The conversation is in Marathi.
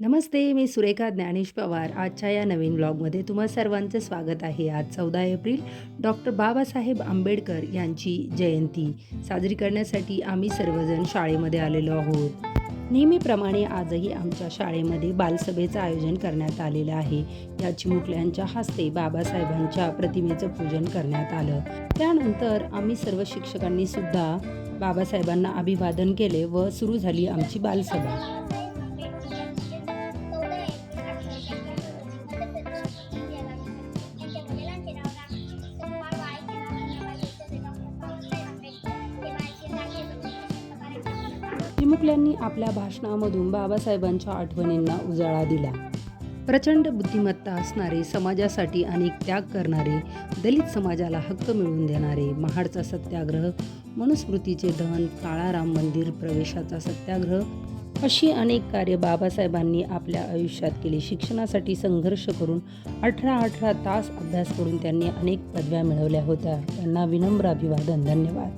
नमस्ते मी सुरेखा ज्ञानेश पवार. आजच्या या नवीन ब्लॉगमध्ये तुम्हा सर्वांचं स्वागत आहे. आज चौदा एप्रिल डॉक्टर बाबासाहेब आंबेडकर यांची जयंती. साजरी करण्यासाठी आम्ही सर्वजण शाळेमध्ये आलेलो आहोत. नेहमीप्रमाणे आजही आमच्या शाळेमध्ये बालसभेचं आयोजन करण्यात आलेलं आहे. या चिमुकल्यांच्या हस्ते बाबासाहेबांच्या प्रतिमेचं पूजन करण्यात आलं. त्यानंतर आम्ही सर्व शिक्षकांनी सुद्धा बाबासाहेबांना अभिवादन केले व सुरू झाली आमची बालसभा. चिमुकल्यांनी आपल्या भाषणामधून बाबासाहेबांच्या आठवणींना उजाळा दिला. प्रचंड बुद्धिमत्ता असणारे समाजासाठी अनेक त्याग करणारे दलित समाजाला हक्क मिळवून देणारे महाडचा सत्याग्रह मनुस्मृतीचे दहन काळाराम मंदिर प्रवेशाचा सत्याग्रह अशी अनेक कार्य बाबासाहेबांनी आपल्या आयुष्यात केली. शिक्षणासाठी संघर्ष करून अठरा अठरा तास अभ्यास करून त्यांनी अनेक पदव्या मिळवल्या होत्या. त्यांना विनम्र अभिवादन. धन्यवाद.